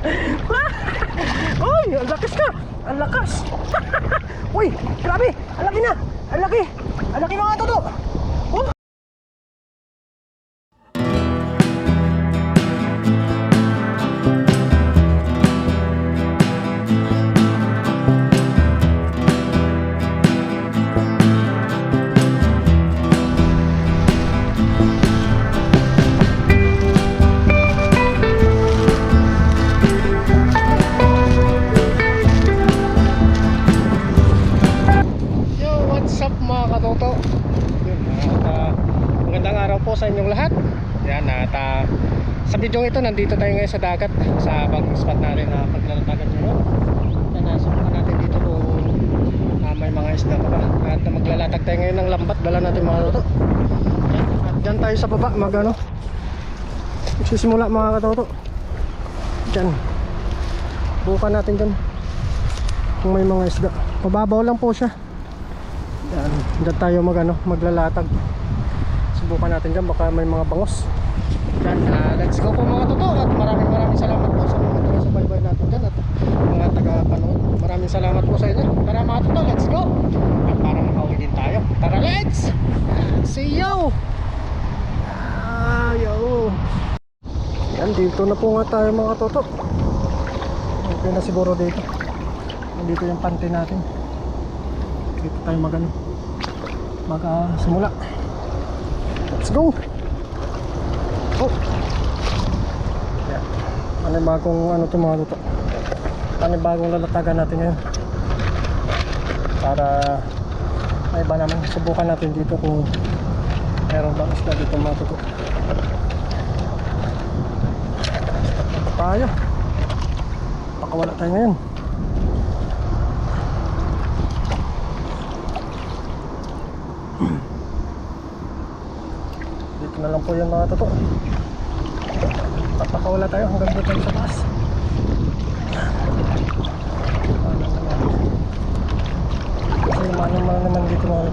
Uy, ang lakas ka! Ang lakas! Uy, grabe! Ang laki na! Ang laki! Ang laki mga toto! Ito, nandito tayo ngayon sa dagat sa bagong spot natin na paglalatagan nyo. No? Yan, nasubukan natin dito kung ah, may mga isda pa ba. At maglalatag tayo ngayon ng lambat, dala natin mga katoto. Yan, at dyan tayo sa baba, mag ano, magsisimula mga katoto. Dyan. Bukan natin dyan kung may mga isda. Mababaw lang po siya. Yan, dyan tayo mag, ano, maglalatag. Subukan natin dyan, baka may mga bangos. Yan, ah, let's go po mga totoo at maraming maraming salamat po sa mga taga-subaybay natin dyan at mga taga-panood. Maraming salamat po sa inyo. Tara mga totoo, let's go! At para makauwi din tayo. Tara, let's! See you! Ah, yo! Yan, dito na po nga tayo mga toto. Okay na siguro dito. Nandito yung pante natin. Dito tayo mag ano, mag ah, simula. Let's go! Oh! Yan. Ano yung bagong ano mga toto? Ano yung bagong lalatagan natin ngayon? Para may iba naman subukan natin dito kung meron bang isda dito mga toto. tayo pakawala tayo ngayon dito na lang po yung mga totoo papakawala tayo hanggang doon tayo sa taas kasi naman naman dito mga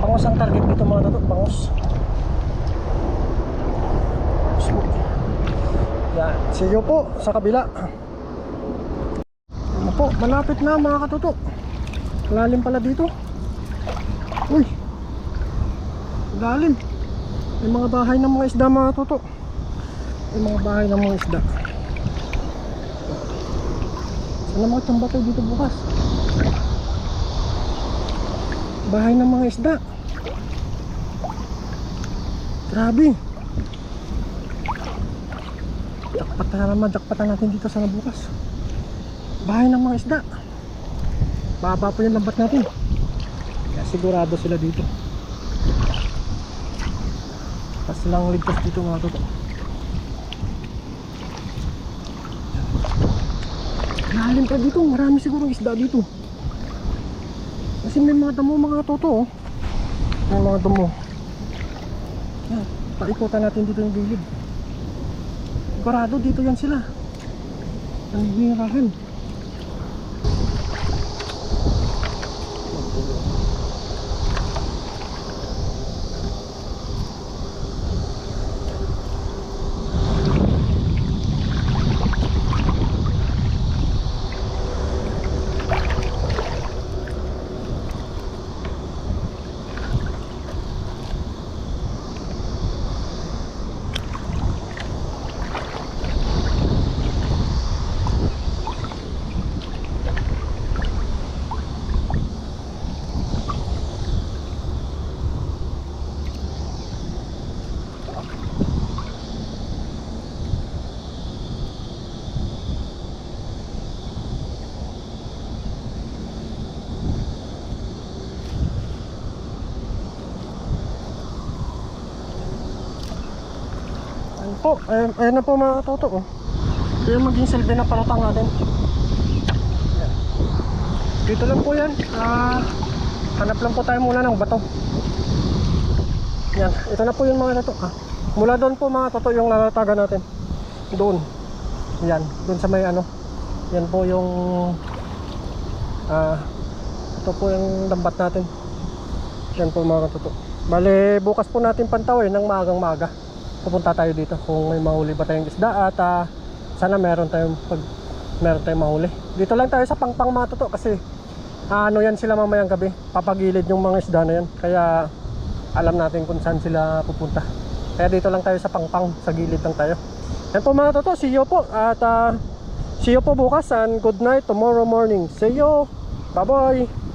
bangos ang target dito mga totoo bangos Yan. You po sa kabila. Ano po, malapit na mga katuto. Lalim pala dito. Uy. Lalim. May mga bahay ng mga isda mga katuto. May mga bahay ng mga isda. Sana mga tamba tayo dito bukas. Bahay ng mga isda. Grabe. Dakpatan naman, dakpatan natin dito sana bukas. Bahay ng mga isda. Baba po yung lambat natin. Kaya sigurado sila dito. Pas lang ligtas dito mga toto. Lalim pa dito, marami siguro isda dito. Kasi may mga damo mga toto. May mga damo. Yan, paikutan natin dito yung gilid. Sigurado dito yan sila. Nanghihirahin. Ayun po, ayun, ayun na po mga toto oh. Yung maging silbi na palutang natin. Ayan. Dito lang po yan. Ah, hanap lang po tayo muna ng bato. Yan, ito na po yung mga toto. Ah, mula doon po mga toto yung lalatagan natin. Doon. Yan, doon sa may ano. Yan po yung ah, ito po yung lambat natin. Yan po mga toto. Bale, bukas po natin pantawin ng maagang maga. Pupunta tayo dito kung may mahuli ba tayong isda at ah, sana meron tayong pag meron tayong mahuli. Dito lang tayo sa Pangpang mga toto kasi ah, ano yan sila mamayang gabi. Papagilid yung mga isda na yan. Kaya alam natin kung saan sila pupunta. Kaya dito lang tayo sa Pangpang, sa gilid lang tayo. Yan po mga toto, see you po at ah, see you po bukas and good night tomorrow morning. See you. Bye bye.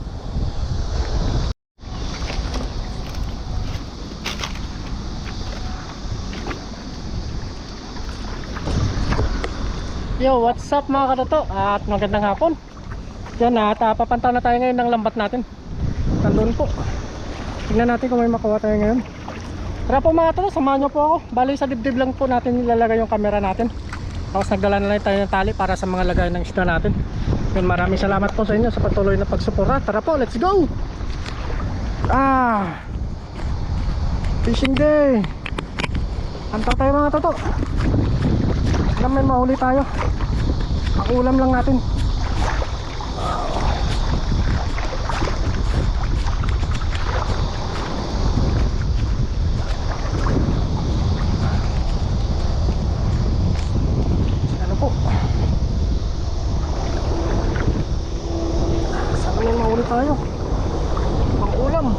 Yo, what's up mga katoto? At magandang hapon. Yan at uh, papantaw na tayo ngayon ng lambat natin. Nandun po. Tingnan natin kung may makuha tayo ngayon. Tara po mga katoto, samahan nyo po ako. Bali sa dibdib lang po natin nilalagay yung camera natin. Tapos nagdala na lang tayo ng tali para sa mga lagay ng isda natin. Yun, maraming salamat po sa inyo sa patuloy na pagsupura. Tara po, let's go! Ah! Fishing day! Antar tayo mga toto. Alam may mahuli tayo. Ang ulam lang natin. Ano po? Saan may mahuli tayo? Ang ulam.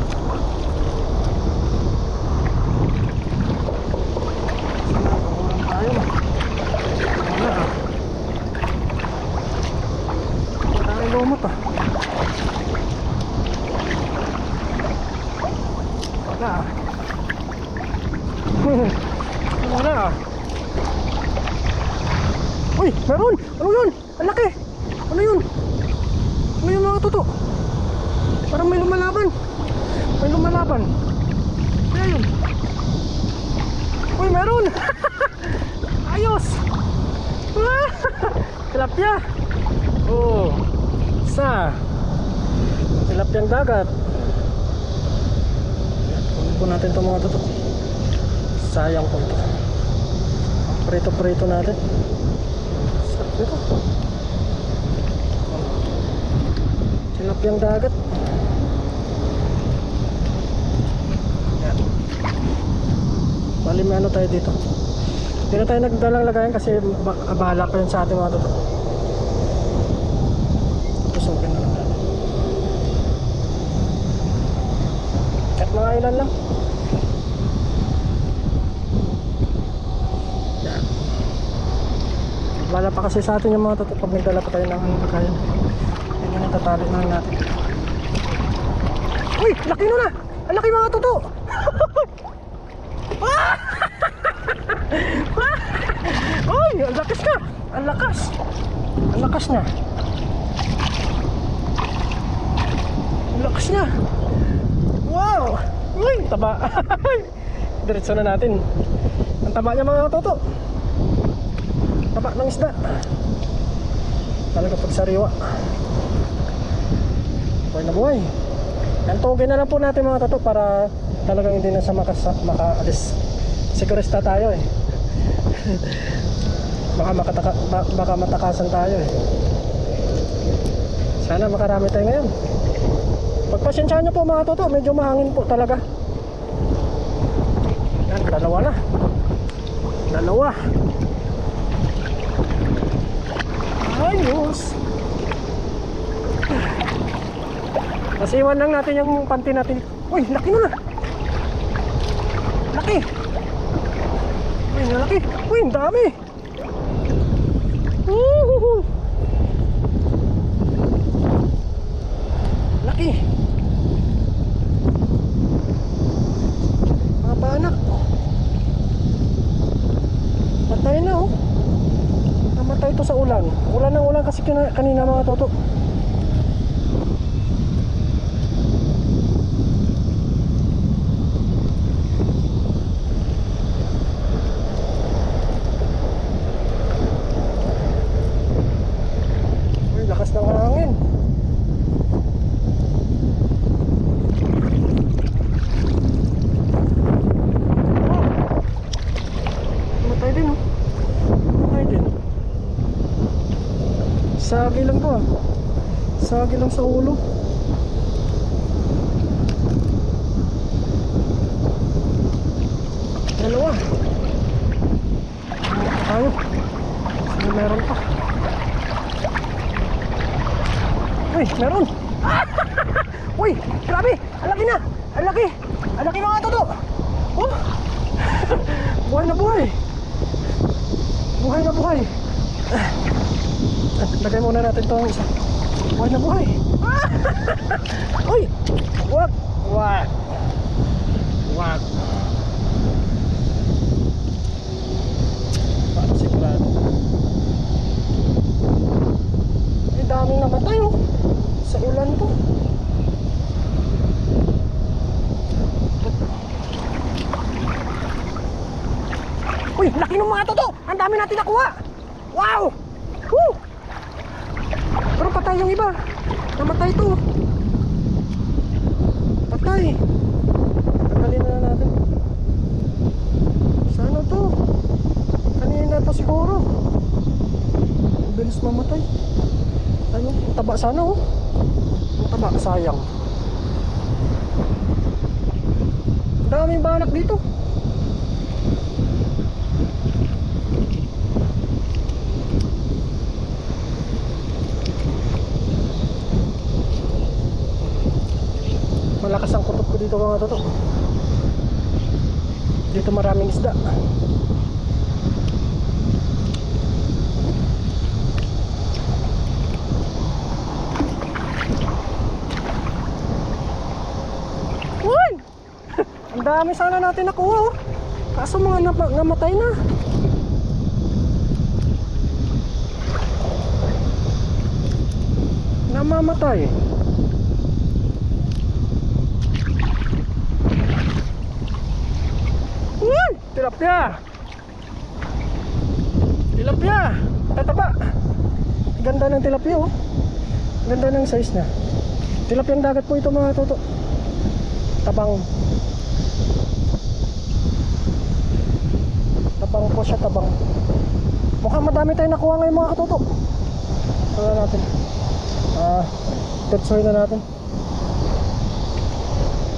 Sana ang ulam tayo. Wala ah. Wala kang lumot ah. Wala ah. Wala ah. Uy, meron! Ano yun? Ang laki! Ano yun? Ano yun mga toto? Parang may lumalaban. May lumalaban. Kaya yun. Uy, meron! Ayos! Tilapia! Oh, sa tilapyang dagat. Kunin po natin itong mga toto. Sayang po ito. Prito-prito natin. Sarap ito. Tilapyang dagat. Yan. Bali may ano tayo dito. Hindi na tayo nagdalang lagayan kasi ba- bahala pa yun sa ating mga totoo. Tusukin na lang natin. At mga ilan lang. Bahala pa kasi sa atin yung mga totoo pag nagdala pa tayo ng ano natatali na natin. Uy! Laki nun ah! Ang laki mga totoo! Uy! Ang lakas ka! Ang lakas! Ang lakas niya! Ang lakas niya! Wow! Uy! Taba! Diretso na natin. Ang taba niya mga toto. Taba ng isda. Talaga pag sariwa. Buhay na buhay. Yan tugin na lang po natin mga toto para talagang hindi na sa makas makaalis. Sigurista tayo eh. baka makataka, ba- baka matakasan tayo eh. Sana makarami tayo ngayon. Pagpasensyahan nyo po mga toto, medyo mahangin po talaga. Yan, dalawa na. Dalawa. Ayos. Kasi iwan lang natin yung panty natin. Uy, laki nun ah. Laki. Uy, laki. Uy, ang dami. Woohoo. Laki. Mga panak. Patay na oh. Namatay to sa ulan. Ulan ng ulan kasi kanina mga toto. sagi lang po ah. Sagi lang sa ulo. Dalawa. Tayo. Sana meron pa? Uy meron. Uy grabe. Alaki na. Alaki alaki mga toto oh. Buhay na buhay. Buhay na buhay. Lagay muna natin itong isa. Buhay na buhay. Uy! Wag! Wag! Wag! Para sigurado. Ang daming namatay oh. Sa ulan to. Uy, laki ng mga toto! Ang dami natin nakuha! Wow! Patay yung iba. Namatay to. Patay. Tanggalin na natin. Sa ano to? Kanina to siguro. Bilis mamatay. Ang Taba sana oh. Taba, sayang. Ang Daming banak dito. Malakas ang kutot ko dito mga toto. Dito maraming isda. Uy! Ang dami sana natin nakuha oh. Kaso mga nap- namatay na. Namamatay. Uy! Tilapia! Tilapia! Tataba! Ganda ng tilapia oh. Ganda ng size niya. Tilapia dagat po ito mga toto. Tabang. Tabang po siya, tabang. Mukhang madami tayong nakuha ngayon mga katoto. Ano natin? Ah, tetsoy na natin.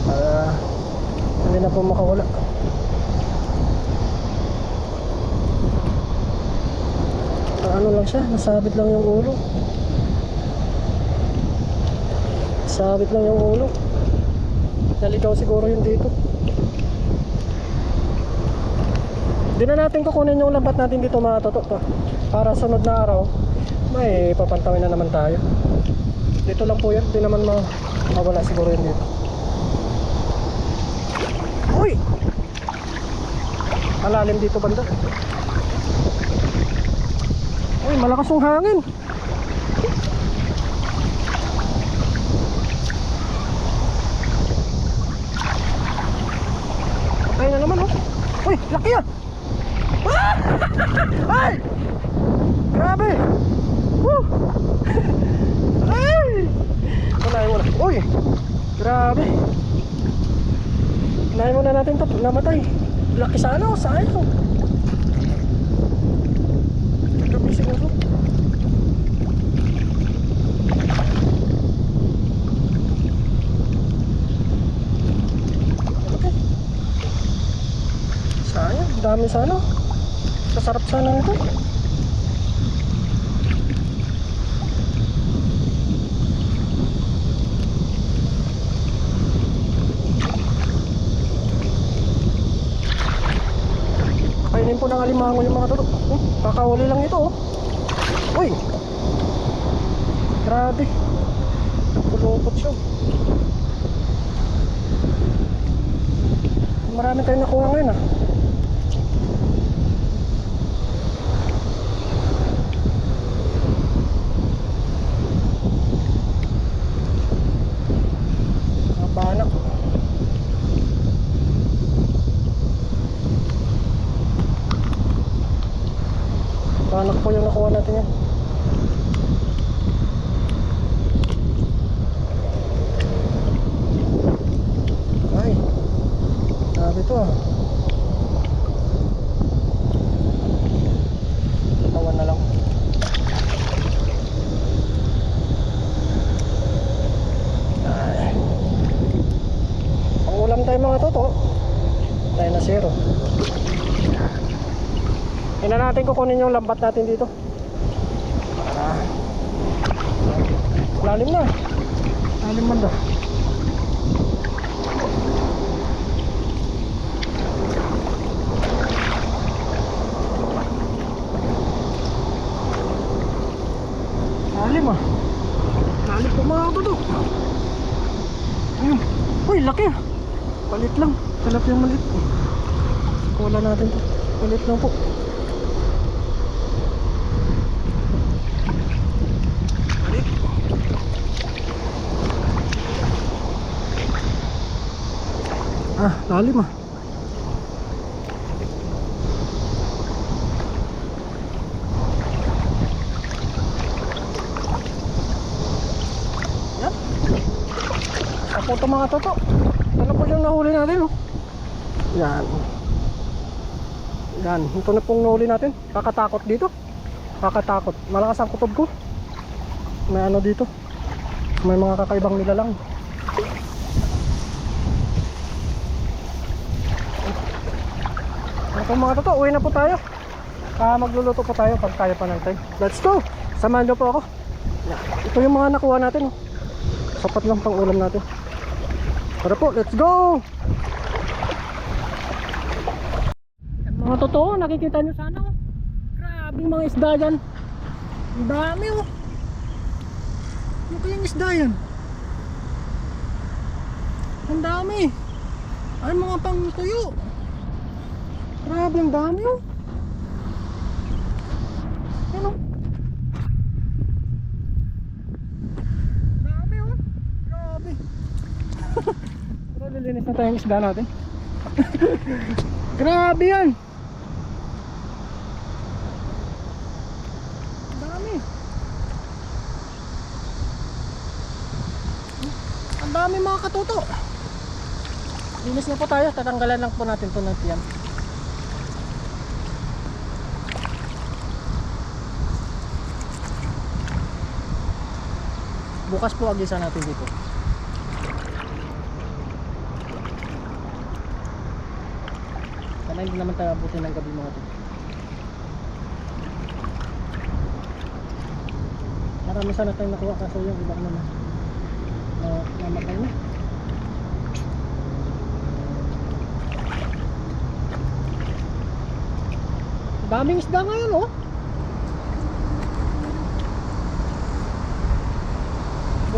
Ah, hindi na po makawala. Ano lang siya, nasabit lang yung ulo. Sabit lang yung ulo. Naligaw siguro yun dito. Di na natin kukunin yung lambat natin dito mga toto pa. Para sunod na araw, may papantawin na naman tayo. Dito lang po yan, di naman ma mawala siguro yun dito. Uy! Malalim dito banda. Malakas yung hangin. Ay na naman oh. Uy, laki ah. Ah! Ay! Grabe. Woo! Ay! Unahin mo na. Uy! Grabe. Unahin muna natin to. Namatay. Laki sana oh. Sayang. Gabi siguro. Okay. Sayang, dami sana. Sasarap sana nito. Kainin po ng alimango yung mga toto. Hmm, kakahuli lang ito oh. Uy! Grabe. Kulungkot siya. Marami tayong nakuha ngayon ah. kukunin yung lambat natin dito. Ah. lalim na. Lalim man daw. Lalim ah. Lalim po mga kapadok ayun. Uy laki ah. Palit lang. Talap yung malit wala natin to. Palit lang po. Ah, lalim ah. Yan. Ako to mga toto. Ano po yung nahuli natin oh. Yan. Yan. Ito na pong nahuli natin. Kakatakot dito. Kakatakot. Malakas ang kutob ko. May ano dito. May mga kakaibang nilalang. Ano po mga toto. Uwi na po tayo. Ah, magluluto po tayo pag kaya pa ng time. Let's go! Samahan niyo po ako. Ito yung mga nakuha natin. Oh. Sapat lang pang ulam natin. Tara po, let's go! Mga totoo, nakikita nyo sana oh. Grabe mga isda dyan. Ang dami oh. Ano kayang isda yan? Ang dami. Ay mga pang tuyo. Grabe ang dami oh. Ano? Dami oh. Grabe. Pero lilinis na tayo yung isda natin. Grabe yan. Dami. Ang dami mga katuto. Linis na po tayo. Tatanggalan lang po natin to ng tiyan. Bukas po agisa natin dito. Sana hindi naman tayo abutin ng gabi mga to. Marami sana tayong nakuha kaso yung iba naman na namatay na. Daming isda ngayon oh.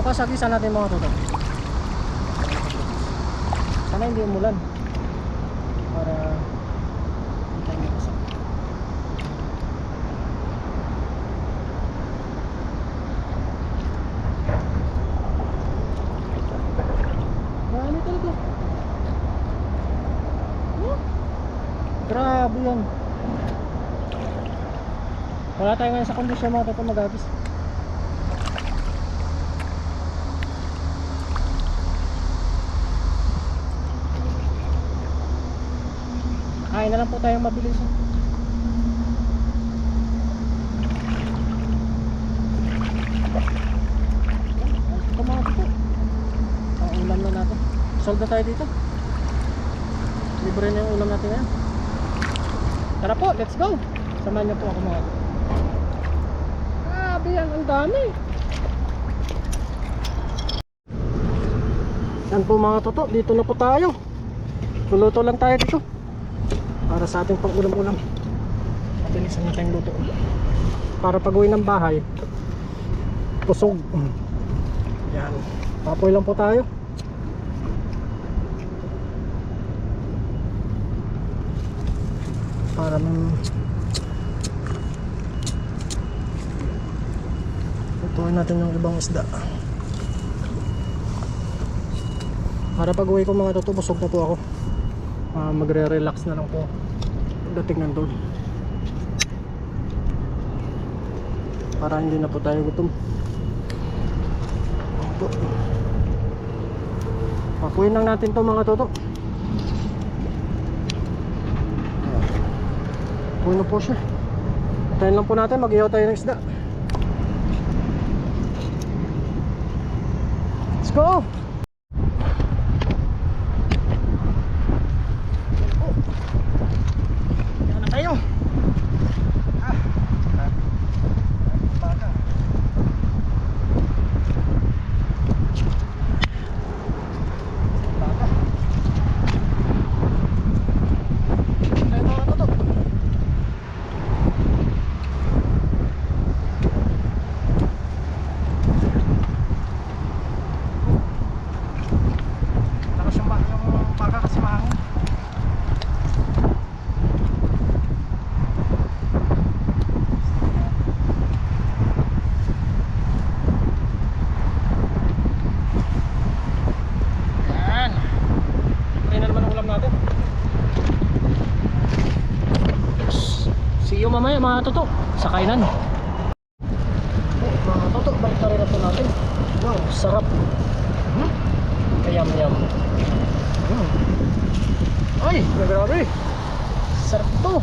Bukas agisa natin mga tuto. Sana hindi umulan. Para hindi tayo makasok. Marami talaga. Oh, Grabe yan. Wala tayo ngayon sa kondisyon mga toto magagis. Kain na lang po tayong mabilis. Ito mga po. Ulam na natin. Solve na tayo dito. Libre na yung ulam natin ngayon. Tara po, let's go. Samahan niyo po ako mga. Grabe yan, ang dami. Yan po mga toto, dito na po tayo. Luluto lang tayo dito para sa ating pang ulam-ulam mabilisan na tayong luto. Para pag uwi ng bahay kusog yan. Papoy lang po tayo. Para man lutuin natin yung ibang isda. Para pag uwi ko mga toto busog na po ako. Ah, magre-relax na lang po dating nandun. Para hindi na po tayo gutom. Pakuin lang natin to mga toto. Puno po siya. Tayo lang po natin mag tayo ng isda. Let's go Yan na tayo. Ah. Ah. Baga. See you mamaya mga toto sa kainan. Oh, mga toto, balik na rin natin. Wow, sarap. Hmm? Yum yum. Hmm. Ay, grabe. Sarap to.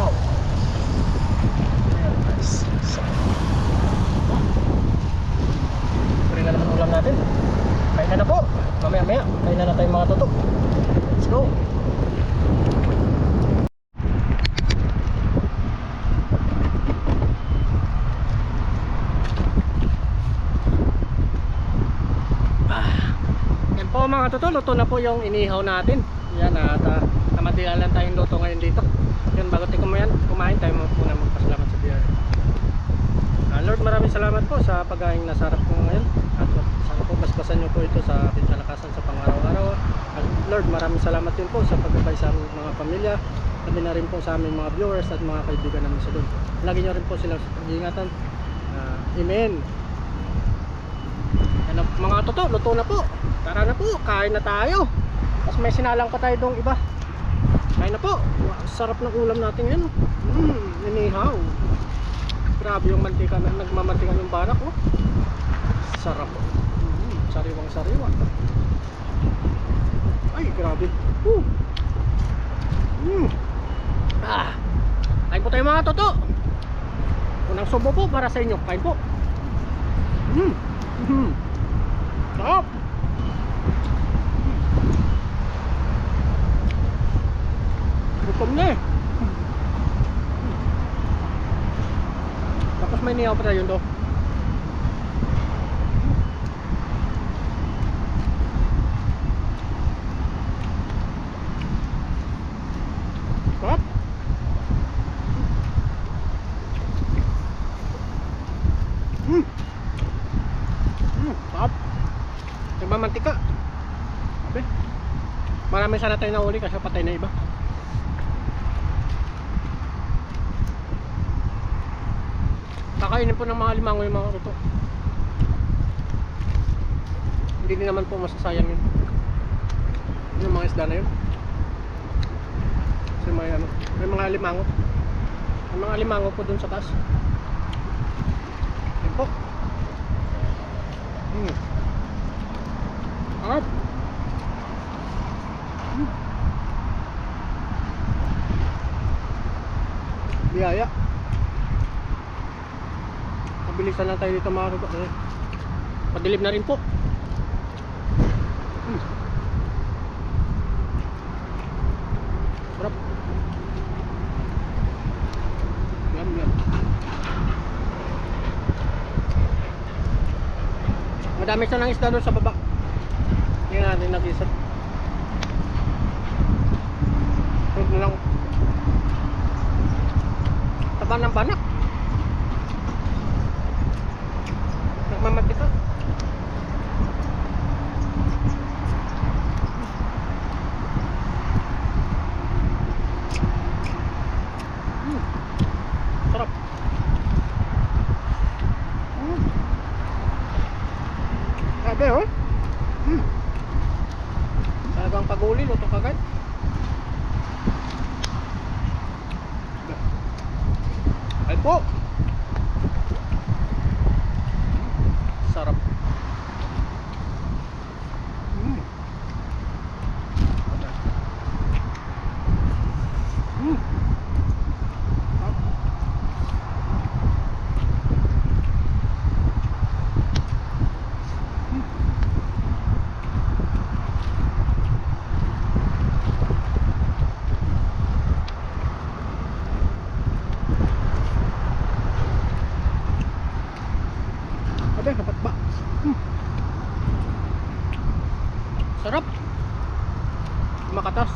Wow. Ayan, nice. Sarap. Pwede na naman ulam natin. Kain na na po. Mamaya maya. Kain na na tayo mga toto. Let's go. Ah. Po mga toto, luto na po yung inihaw natin. Yan at uh, namatilan lang tayong luto ngayon dito. Yan bago tayo kumain, kumain tayo muna magpasalamat sa biyaya. Ah, Lord, maraming salamat po sa pagkain na sarap ko ngayon. At sana po basbasan niyo po ito sa ating kalakasan sa pang-araw-araw. Lord, maraming salamat din po sa paggabay sa aming mga pamilya. Kami na rin po sa aming mga viewers at mga kaibigan namin sa doon. Lagi niyo rin po sila sa pag-iingatan. Ah, amen. Ano, mga toto, luto na po. Tara na po, kain na tayo. Tapos may sinalang pa tayo dong iba. Kain na po. Sarap ng ulam natin yan. Mmm, inihaw. Grabe yung mantika na nagmamantika yung barak oh. Sarap. Mm, sariwang sariwa. Ay, grabe. Woo. Mm. Ah. Kain po tayo mga toto. Unang subo po para sa inyo. Kain po. Mm. Mm. Sarap. Gutom na eh. Tapos may niyaw pa tayo do. Sarap. Hmm. Hmm, sarap. Nagmamantika. Sabi. Marami sana tayo nahuli kasi patay na iba. Kakainin po ng mga limango yung mga ruto. Hindi din naman po masasayang yun. Yung mga isda na yun. Kasi may ano, may mga limango. May mga limango po dun sa taas. Yan po. Hmm. Biyaya. Mabilisan lang tayo dito mga ruto. Eh. Padilim na rin po. Hmm. Sarap. Yum, yum. Madami siya ng isda doon sa baba. Hindi natin nag-isip. Huwag na lang. Taba ng banak. Nagmamatika. Mm. Sarap. Mm. Grabe oh. Mm. Talagang pag-uli, luto kagad. Ay po. Sarap. Mm. Mm. Sarap. Abe, dapat ba? Hmm. Sarap. Makatas.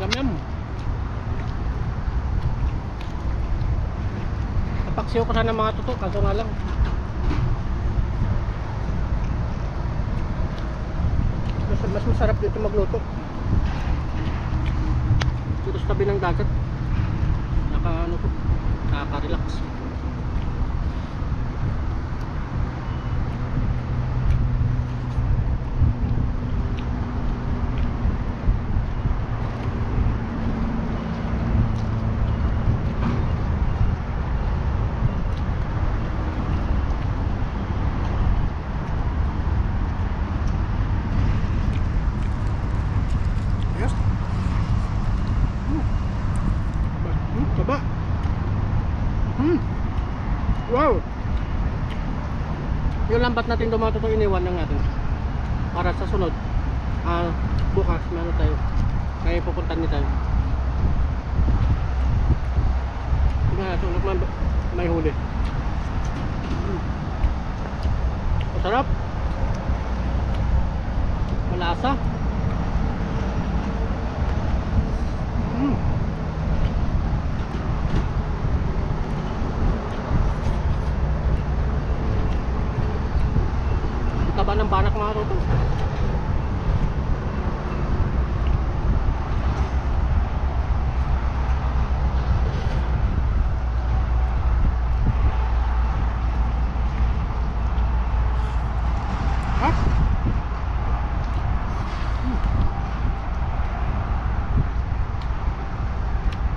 Yum yum. Napaksiyo ko sana mga tuto, kaso nga lang. Mas, mas masarap dito magluto. Dito sa tabi ng dagat. Naka ano po, nakaka-relax. Lang ba't natin dumato ito iniwan lang natin. Para sa sunod, ah, bukas, meron tayo. Kaya pupuntan niyo tayo. Tingnan natin, ulit man may huli. Masarap. Malasa. Mm. Ang Taba ng banak mga toto. Ha? Hmm.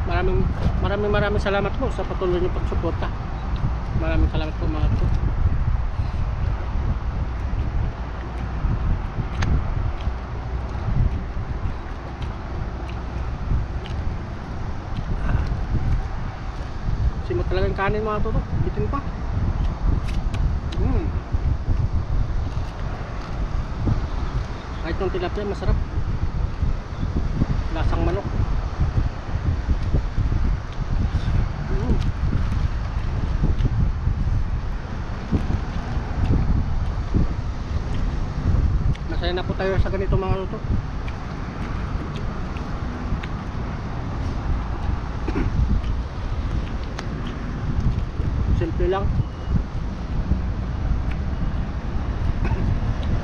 Maraming maraming maraming salamat po sa patuloy niyo pagsuporta. Maraming salamat po mga to. Simot talaga yung kanin mga to. Bitin pa. Mm. Kahit yung tilapia masarap. Masaya na po tayo sa ganito mga luto. Simple lang.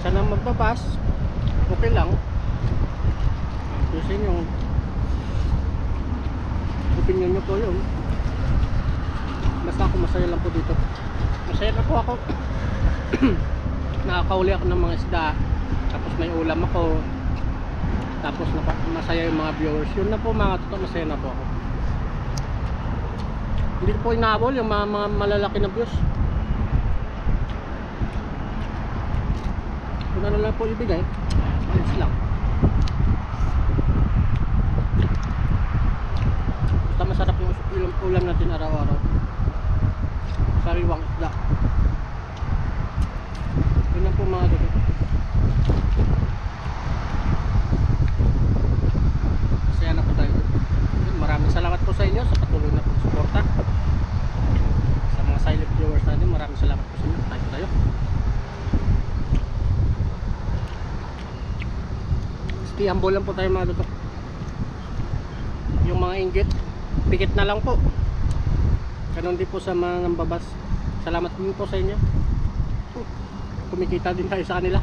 Sana magpapas, okay lang. Kasi yung opinion nyo po yun. Basta ako masaya lang po dito. Masaya na po ako. Nakakauli ako ng mga isda. Tapos may ulam ako. Tapos masaya yung mga viewers. Yun na po mga totoo, masaya na po ako. Hindi po inaabol yung mga, mga malalaki na views. Kung ano lang po ibigay, ayos lang. Basta masarap yung ulam, ulam natin araw-araw. Sariwang isda. Yun lang po mga gabi. Masaya na po tayo. Yun, Maraming salamat po sa inyo sa patuloy na pagsuporta. Sa mga silent viewers natin, maraming salamat po sa inyo. Tayo tayo. Stiambol lang po tayo mga luto. Yung mga inggit, pikit na lang po. Ganon din po sa mga nambabas. Salamat din po sa inyo. Kumikita din tayo sa kanila.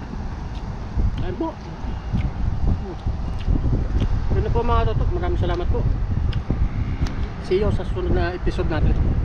Ayun po. Yun po mga tutok. Maraming salamat po. See you sa susunod na episode natin.